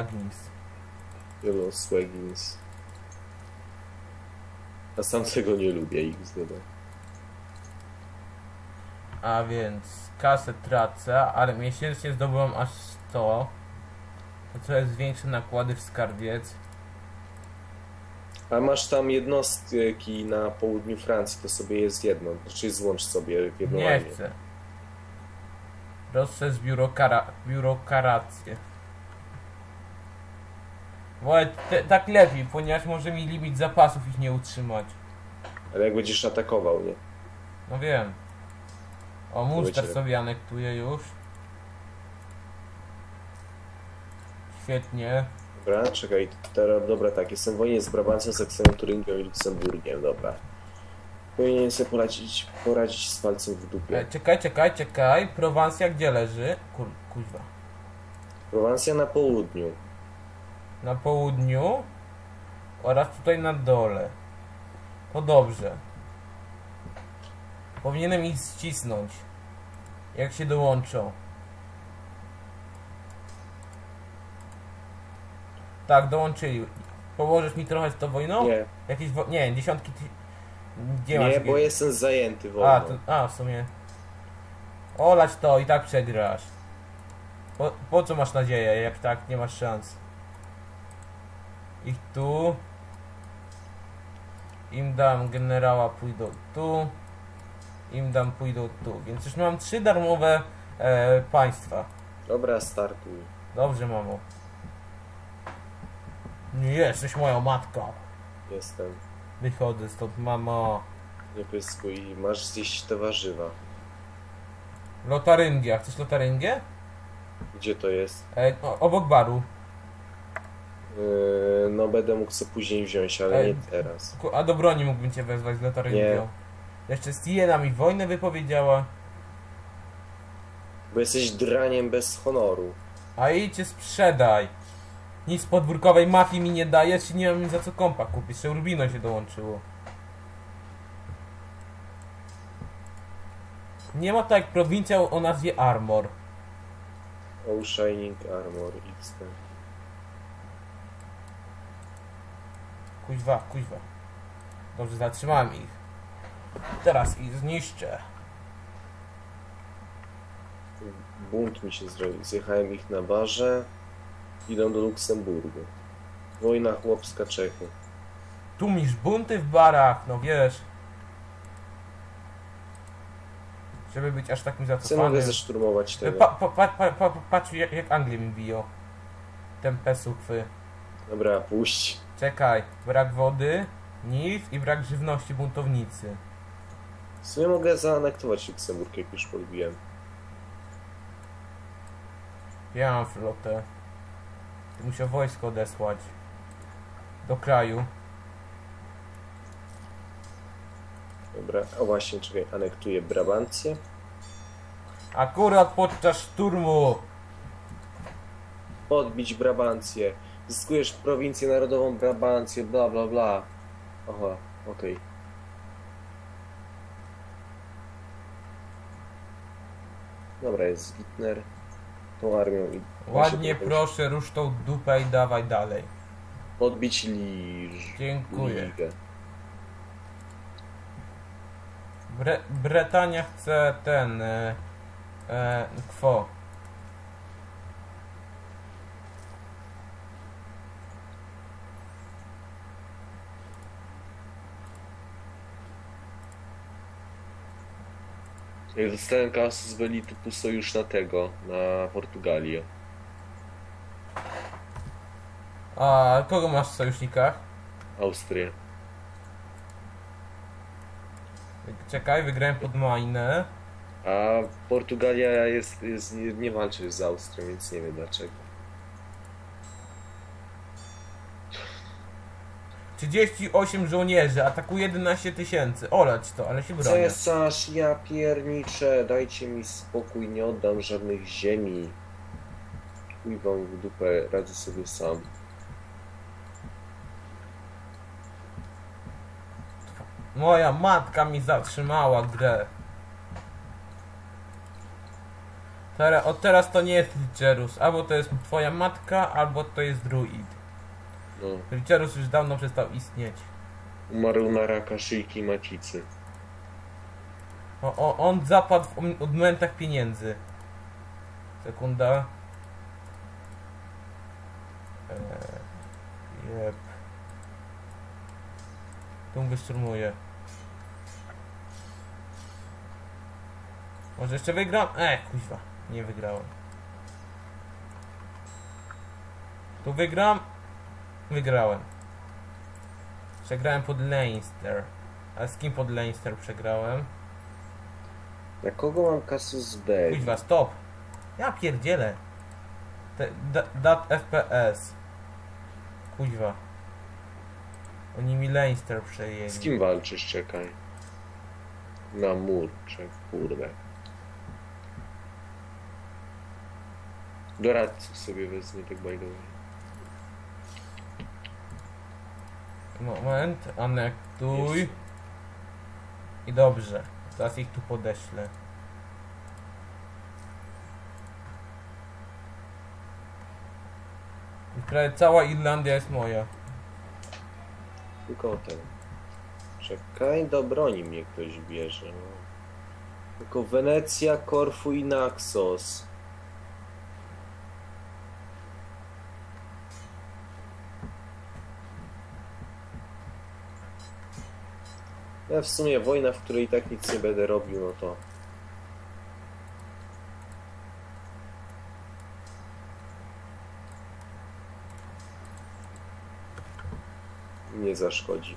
Agnis. Yellow Swaggins. A sam tego nie lubię, XDD. A więc kasę tracę, ale miesięcznie zdobyłam aż 100. To co jest większe nakłady w skarbiec. A masz tam jednostki na południu Francji, to sobie jest jedno. Znaczy złącz sobie w jedną Nie chcę. Rozszerz biurokara biurokrację. Wolę te, tak lepiej, ponieważ może mi limit zapasów ich nie utrzymać. Ale jak będziesz atakował, nie? No wiem. O, Munster Wiecie. sobie anektuję już. Świetnie. Dobra, czekaj, teraz, dobra, tak, jestem w wojnie z Brabancją, Saksonią, Turyngą i Luksemburgiem, dobra. Powinienem sobie poradzić, poradzić z palcem w dupie. E, czekaj, czekaj, czekaj. Prowansja gdzie leży? Kur, kuźwa. Prowansja na południu. Na południu oraz tutaj na dole. To dobrze. Powinienem ich ścisnąć. Jak się dołączą. Tak, dołączyli. Położysz mi trochę z tą wojną? Nie, Jakieś wo- Nie, dziesiątki. Ty... Gdzie masz? nie, jakieś- bo jestem zajęty wojną. A, to, a, w sumie. Olać to i tak przegrasz. Po, po co masz nadzieję, jak tak nie masz szans? Ich tu. Im dam generała, pójdą tu. Im dam, pójdą tu. Więc już mam trzy darmowe e, państwa. Dobra, startuj. Dobrze, mamo. Nie jesteś moją matką. Jestem. Wychodzę stąd, mamo. Nie pyskuj, masz zjeść te warzywa. Lotaryngia. Chcesz lotaryngię? Gdzie to jest? E, o, obok baru. Yy, no będę mógł sobie później wziąć, ale Ej. nie teraz. Ku- A do broni mógłbym cię wezwać z lotaryngią. Nie. Jeszcze Stiena mi wojnę wypowiedziała. Bo jesteś draniem bez honoru. A idź cię sprzedaj. Nic podwórkowej mafii mi nie dajesz i nie mam za co kompa kupić. Jeszcze Urbino się dołączyło. Nie ma tak jak prowincja o nazwie Armor. Oh Shining Armor XT. Kuźwa, kuźwa. Dobrze, zatrzymałem ich. Teraz ich zniszczę. Bunt mi się zrobił. Zjechałem ich na barze. Idą do Luksemburgu. Wojna chłopska Czechy. Tłumisz bunty w barach, no wiesz. Żeby być aż takim Co mogę zacofanym. zeszturmować tego? Pa, pa, pa, pa, pa, patrz jak, jak Anglię mi biją. Tempę sukwy. Dobra, puść. Czekaj, brak wody, nic i brak żywności buntownicy. W sumie mogę zaanektować Luksemburg, jak już podbiłem. Ja mam flotę. Ty musiał wojsko odesłać. Do kraju. Dobra, o właśnie, czekaj, anektuję Brabancję. Akurat podczas szturmu. Podbić Brabancję. Zyskujesz prowincję narodową Brabancję, bla bla bla. Aha, okej. Dobra, jest Wittner. Tą armią i... Ładnie Proszę, proszę, rusz tą dupę i dawaj dalej. Podbić Liż. Dziękuję. Ligę. Bre Bretania chce ten... E, e, kwo. Jak dostałem kasus byli typu sojusz na tego, na Portugalię. A kogo masz w sojusznikach? Austrię. Czekaj, wygrałem pod Mainę. A Portugalia jest, jest nie, nie walczy z Austrią, więc nie wiem dlaczego. 38 żołnierzy, atakuje 11 tysięcy. Olać to, ale się bronię. Cesarz, ja pierniczę, dajcie mi spokój, nie oddam żadnych ziemi. Chuj wam w dupę, radzę sobie sam. Moja matka mi zatrzymała grę. Teraz, od teraz to nie jest Licerus. Albo to jest twoja matka, albo to jest druid. No. Już dawno przestał istnieć. Umarł na raka szyjki macicy. O, o, on zapadł w odmętach pieniędzy. Sekunda. Eee, jep. Tu wyszturmuję. Może jeszcze wygram? E, kuźwa. Nie wygrałem. Tu wygram? Wygrałem. Przegrałem pod Leinster. A z kim pod Leinster przegrałem? Na kogo mam kasus B? Kuźwa, stop. Ja pierdzielę. Te, da, dat FPS. Kuźwa. Oni mi Leinster przejęli. Z kim walczysz, czekaj? Na mur, czek, kurde. Doradców sobie wezmę, tak by the way. Moment, anektuj. I dobrze. Teraz ich tu podeślę. I prawie cała Irlandia jest moja. Tylko ten. Czekaj, do broni mnie ktoś bierze. No. Tylko Wenecja, Korfu i Naxos. Ja w sumie wojna, w której tak nic nie będę robił, no to nie zaszkodzi.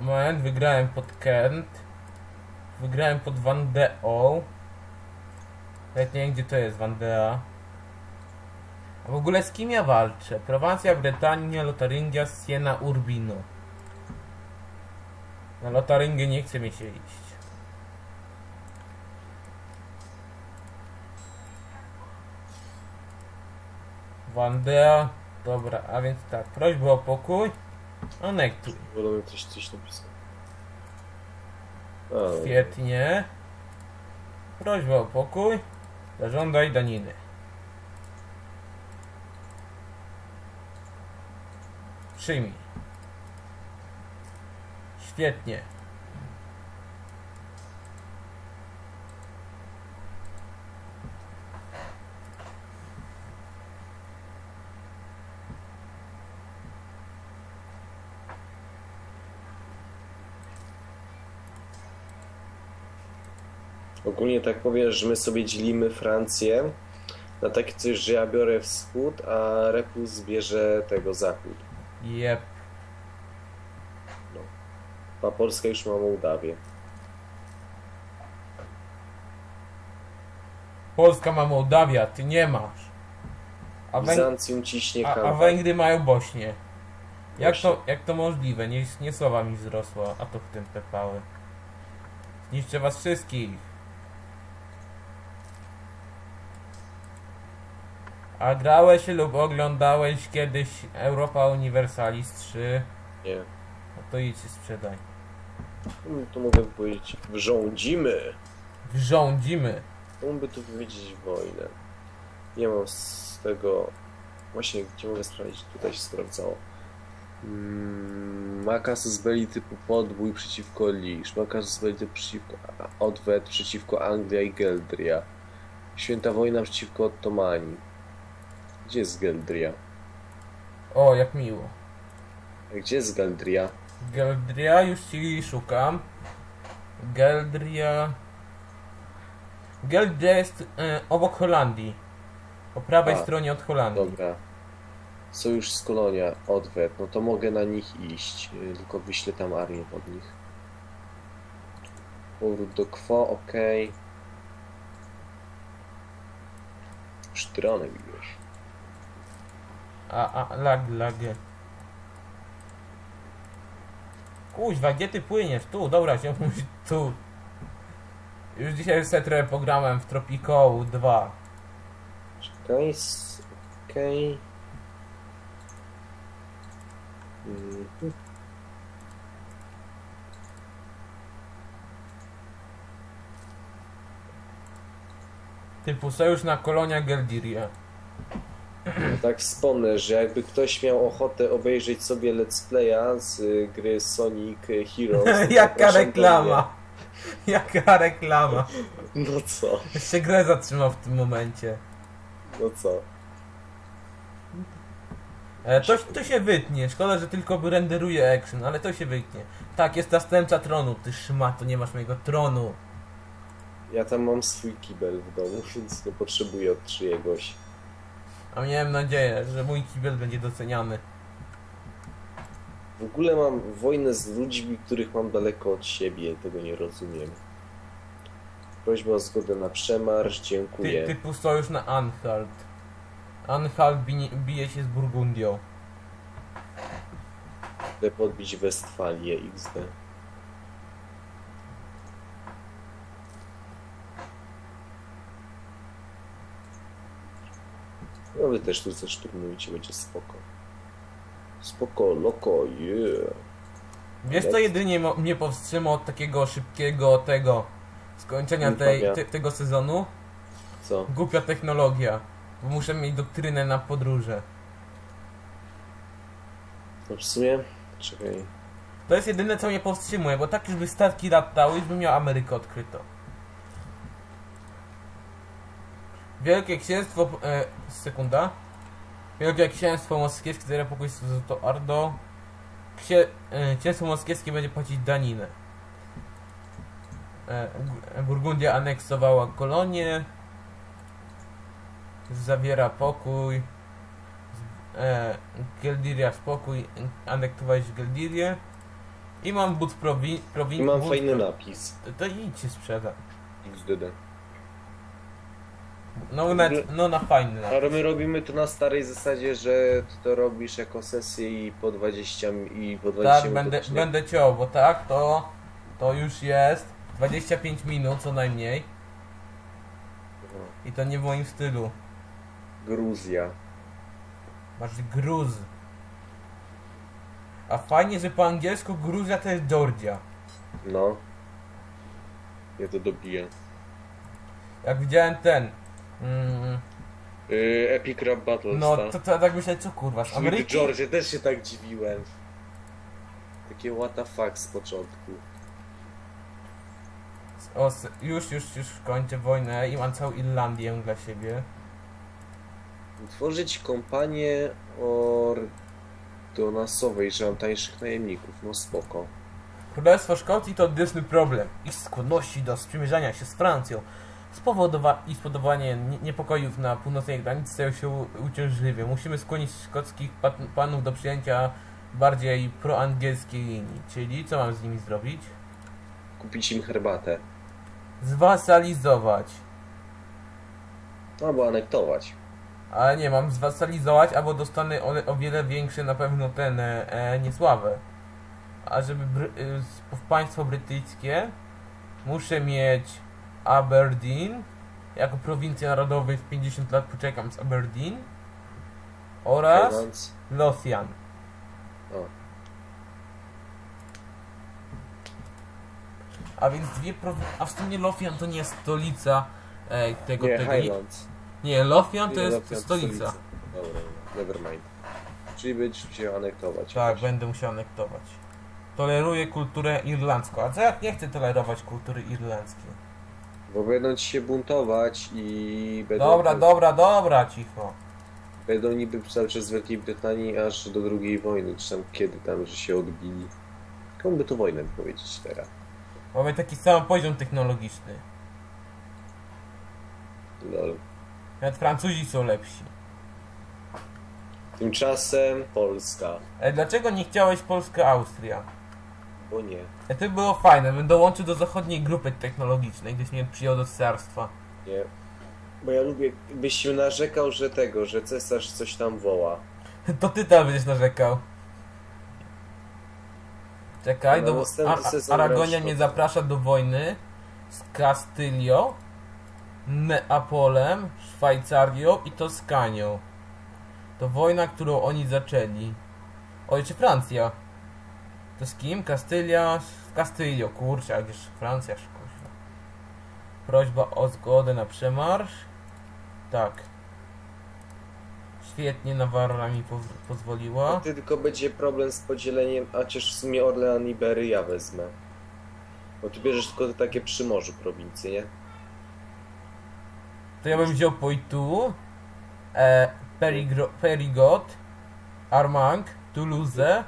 Moment, wygrałem pod Kent. Wygrałem pod Vandeą. Nawet nie wiem gdzie to jest Vandea. A w ogóle z kim ja walczę? Prowancja, Brytania, Lotaringia, Siena, Urbino. Na Lotaringię nie chce mi się iść. Vandea. Dobra, a więc tak, prośba o pokój. Anektuj. Wolę coś, coś napisał. A, no. Świetnie. Prośba o pokój. Zażądaj daniny. Przyjmij. Świetnie. Ogólnie tak powiesz, że my sobie dzielimy Francję na takie coś, że ja biorę wschód, a Repus bierze tego zachód. Jep. A Polska już ma Mołdawię. Polska ma Mołdawia, ty nie masz. A, Węg Bizancjum ciśnie a, a. Węgry mają Bośnię. Jak to, jak to możliwe? Nie, nie słowa mi wzrosła, a to w tym pepały. Zniszczę was wszystkich. A grałeś lub oglądałeś kiedyś Europa Universalis 3? Nie. No to idź sprzedaj. Hmm, To mogę powiedzieć, wrządzimy. Wrządzimy. Mógłby tu powiedzieć wojnę. Nie mam z tego... Właśnie, gdzie mogę sprawdzić? Tutaj się sprawdzało. Mm, ma kasus belli typu podbój przeciwko Lisz. Ma kasus belli typu przeciwko odwet przeciwko Anglia i Geldria. Święta wojna przeciwko Ottomani. Gdzie jest Geldria? O, jak miło. Gdzie jest Geldria? Geldria, już ci szukam. Geldria. Geldria jest e, obok Holandii. Po prawej A, stronie od Holandii. Dobra. Sojusz z kolonia, odwet. No to mogę na nich iść. y, Tylko wyślę tam armię pod nich. Powrót do Kwo, ok. Sztronek już. A, a, lag, lag. Kuźwa, gdzie ty płyniesz? Tu, dobra, się musi tu. Już dzisiaj setrę pograłem w Tropico 2. Czekaj, s- okej. Typu sojusz na kolonia Geldiria. Tak wspomnę, że jakby ktoś miał ochotę obejrzeć sobie let's playa z y, gry Sonic Heroes. to Jaka reklama! Jaka reklama! No co? Jeszcze grę zatrzymał w tym momencie. No co? E, to, to się wytnie, szkoda, że tylko renderuje action, ale to się wytnie. Tak, jest następca tronu, ty szmato, nie masz mojego tronu. Ja tam mam swój kibel w domu, więc nie potrzebuję od czyjegoś. A miałem nadzieję, że mój kibel będzie doceniany. W ogóle mam wojnę z ludźmi, których mam daleko od siebie, tego nie rozumiem. Prośba o zgodę na przemarsz, Ty, dziękuję. typu sojusz na Anhalt. Anhalt bije, bije się z Burgundią. Chcę podbić Westfalię XD. Wy też tu zaszturmujcie, będzie spoko. Spoko, loko, yeah. Wiesz co Ale- jedynie mnie powstrzyma od takiego szybkiego tego skończenia tej, te, tego sezonu? Co? Głupia technologia. Bo muszę mieć doktrynę na podróże. No w sumie? Czekaj. To jest jedyne co mnie powstrzymuje, bo tak już by statki latały, już bym miał Amerykę odkryto. Wielkie księstwo... E, sekunda. Wielkie księstwo moskiewskie zabiera pokój z to Ardo. Księ, e, księstwo moskiewskie będzie płacić daninę. E, Burgundia aneksowała kolonię. Zawiera pokój. E, Geldiria spokój. Anektować Geldirię. I mam but prowi... prowi I mam fajny napis. To idź się sprzeda. XDD. No, na, no na fajny. Na. Ale my robimy to na starej zasadzie, że ty to robisz jako sesję i po 20 mi- i po 20 Tak, minut będę, odcinek. będę ciął, bo tak, to, to już jest 25 minut co najmniej. Aha. I to nie w moim stylu. Gruzja. Masz gruz. A fajnie, że po angielsku Gruzja to jest Georgia. No. Ja to dobiję. Jak widziałem ten. Mm, Yy, Epic Rap Battles, no tak? to, to tak myślę, co kurwa, z Sweet Ameryki? George, też się tak dziwiłem. Takie what the fuck z początku. O, s- już, już, już kończę wojnę i mam całą Irlandię dla siebie. Tworzyć kompanię ordonasowej, że mam tańszych najemników. No spoko. Królestwo Szkocji to odwieczny problem. Ich skłonności do sprzymierzania się z Francją spowodowa i spowodowanie nie- niepokojów na północnej granicy stają się uciążliwe. Musimy skłonić szkockich pan panów do przyjęcia bardziej proangielskiej linii. Czyli co mam z nimi zrobić? Kupić im herbatę. Zwasalizować. Albo anektować. Ale nie, mam zwasalizować, albo dostanę o, o wiele większy na pewno ten e, e, niesławę. A żeby bry, y, państwo brytyjskie muszę mieć Aberdeen jako prowincja narodowa w 50 lat poczekam z Aberdeen oraz Highlands. Lothian. O. A więc dwie prowincje. A w sumie Lothian to nie jest stolica e, tego Nie, tego. Highlands. Nie, Lothian to jest Lothian to stolica. Dobra, nevermind. Czyli będziesz się anektować. Tak, jakoś. będę musiał anektować. Toleruję kulturę irlandzką. A co jak nie chcę tolerować kultury irlandzkiej? Bo będą ci się buntować i będą, Dobra, dobra, dobra, cicho. będą niby cały czas z Wielkiej Brytanii aż do drugiej wojny, czy tam kiedy tam, że się odbili. Komu by to wojnę powiedzieć teraz? Mamy taki sam poziom technologiczny. Lol. Nawet Francuzi są lepsi. Tymczasem Polska. E, dlaczego nie chciałeś Polska-Austria? Bo nie. E, to by było fajne, bym dołączył do zachodniej grupy technologicznej, gdyś mnie przyjął do cesarstwa. Nie. Bo ja lubię, byś się narzekał, że tego, że cesarz coś tam woła. To ty tam będziesz narzekał. Czekaj, No, do, następny a, a, sezon Aragonia mnie zaprasza do wojny z Kastylią, Neapolem, Szwajcarią i Toskanią. To wojna, którą oni zaczęli. O, jeszcze Francja. To z kim? Kastylia? Kastylio, kurczę, jak już Francja, kurczę. Prośba o zgodę na przemarsz. Tak. Świetnie, Nawarra mi poz pozwoliła. Tylko będzie problem z podzieleniem, a chociaż w sumie Orlean i Berry ja wezmę. Bo ty bierzesz tylko takie przy morzu prowincje, nie? To ja bym wziął Poitou, e, Perigro- Perigot, Armagh, Toulouse,